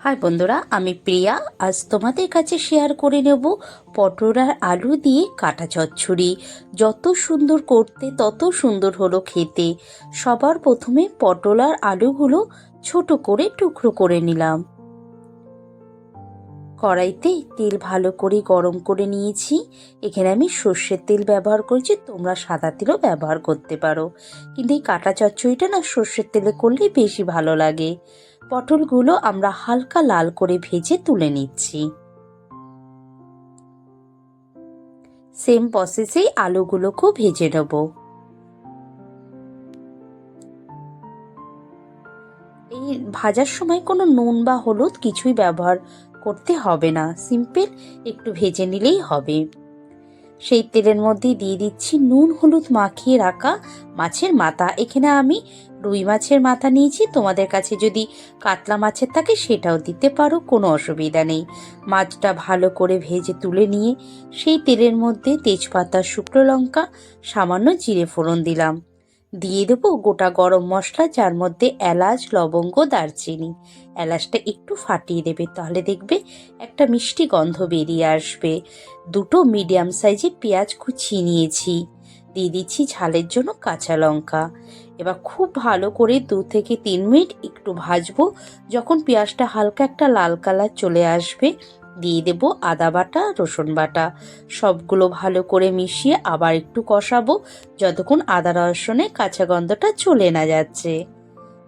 High বন্ধুরা, আমি প্রিয়া। আজ তোমাদের কাছে শেয়ার করে নেব পটল আর আলু দিয়ে কাটা চচ্ছড়ি যত সুন্দর করতে, তত সুন্দর হলো খেতে। সবার প্রথমে পটল আর আলুগুলো ছোট করে টুকরো করে নিলাম। কড়াইতে তেল ভালো করে গরম করে নিয়েছি। এখানে আমি সর্ষের তেল ব্যবহার করেছি, তোমরা সাদা তেলও ব্যবহার করতে পারো। কিন্তু এই কাটা চচ্চড়িটা না সর্ষের তেলে করলেই বেশি ভালো লাগে। পটলগুলো আমরা হালকা লাল করে ভেজে তুলে নিচ্ছি। সেম প্রসেসেই আলুগুলোকেও ভেজে নেব। এই ভাজার সময় কোনো নুন বা হলুদ কিছুই ব্যবহার করতে হবে না। সিম্পল, একটু ভেজে নিলেই হবে। সেই তেলের মধ্যে দিয়ে দিচ্ছি নুন হলুদ মাখিয়ে রাখা মাছের মাথা। এখানে আমি রুই মাছের মাথা নিয়েছি। তোমাদের কাছে যদি কাতলা মাছের থাকে সেটাও দিতে পারো, কোনো অসুবিধা নেই। মাছটা ভালো করে ভেজে তুলে নিয়ে সেই তেলের মধ্যে তেজপাতা, শুকনো লঙ্কা, সামান্য জিরে ফোড়ন দিলাম। দিয়ে দেবো গোটা গরম মশলা, যার মধ্যে এলাচ, লবঙ্গ, দারচিনি। এলাচটা একটু ফাটিয়ে দেবে, তাহলে দেখবে একটা মিষ্টি গন্ধ বেরিয়ে আসবে। দুটো মিডিয়াম সাইজে পেঁয়াজ কুচিয়ে নিয়েছি। দিয়ে দিচ্ছি ঝালের জন্য কাঁচা লঙ্কা। এবার খুব ভালো করে দু থেকে তিন মিনিট একটু ভাজবো, যখন পেঁয়াজটা হালকা একটা লাল কালার চলে আসবে। দিয়ে দেব আদা বাটা, রসুন বাটা। সবগুলো ভালো করে মিশিয়ে আবার একটু কষাবো, যতক্ষণ আদা রসুনের কাঁচা গন্ধটা চলে না যাচ্ছে।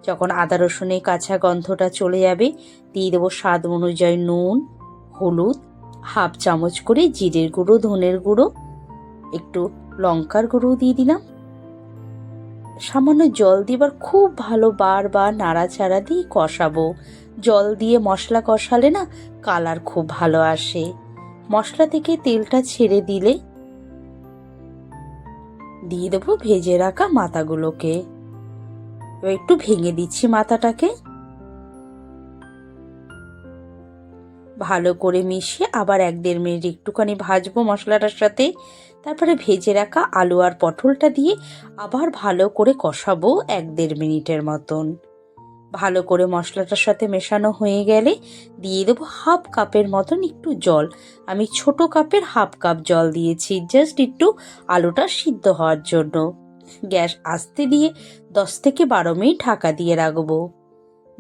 যখন আদা রসুনের কাঁচা গন্ধটা চলে যাবে, দিয়ে দেবো স্বাদ অনুযায়ী নুন, হলুদ, হাফ চামচ করে জিরের গুঁড়ো, ধনের গুঁড়ো, একটু লঙ্কার গুঁড়ো দিয়ে দিলাম। সামান্য জল দিয়ে এবার খুব ভালো বারবার নাড়াচাড়া দিয়ে কষাবো। জল দিয়ে মশলা কষালে না কালার খুব ভালো আসে। মশলা থেকে তেলটা ছেড়ে দিলে দিয়ে দেবো ভেজে রাখা মাথাগুলোকে। একটু ভেঙে দিচ্ছি মাথাটাকে। ভালো করে মিশিয়ে আবার এক দেড় মিনিট একটুখানি ভাজবো মশলাটার সাথে। তারপরে ভেজে রাখা আলু আর পটলটা দিয়ে আবার ভালো করে কষাবো এক দেড় মিনিটের মতন। ভালো করে মশলাটার সাথে মেশানো হয়ে গেলে দিয়ে দেবো হাফ কাপের মতন একটু জল। আমি ছোট কাপের হাফ কাপ জল দিয়েছি, জাস্ট একটু আলুটা সিদ্ধ হওয়ার জন্য। গ্যাস আস্তে দিয়ে দশ থেকে বারো মিনিট ঢাকা দিয়ে রাখব।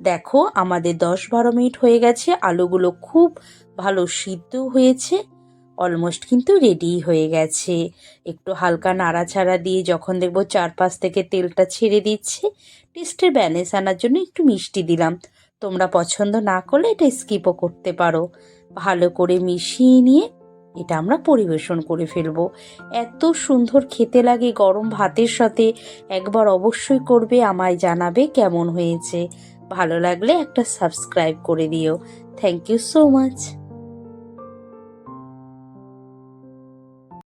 দেখো, আমাদের দশ বারো মিনিট হয়ে গেছে, আলুগুলো খুব ভালো সিদ্ধ হয়েছে। অলমোস্ট কিন্তু রেডি হয়ে গেছে। একটু হালকা নাড়াচাড়া দিয়ে যখন দেখব চারপাশ থেকে তেলটা ছেড়ে দিচ্ছে টেস্টের ব্যালেন্স আনার জন্য একটু মিষ্টি দিলাম। তোমরা পছন্দ না করলে এটা স্কিপও করতে পারো। ভালো করে মিশিয়ে নিয়ে এটা আমরা পরিবেশন করে ফেলব। এত সুন্দর খেতে লাগে গরম ভাতের সাথে। একবার অবশ্যই করবে, আমায় জানাবে কেমন হয়েছে। ভালো লাগলে একটা সাবস্ক্রাইব করে দিও। Thank you so much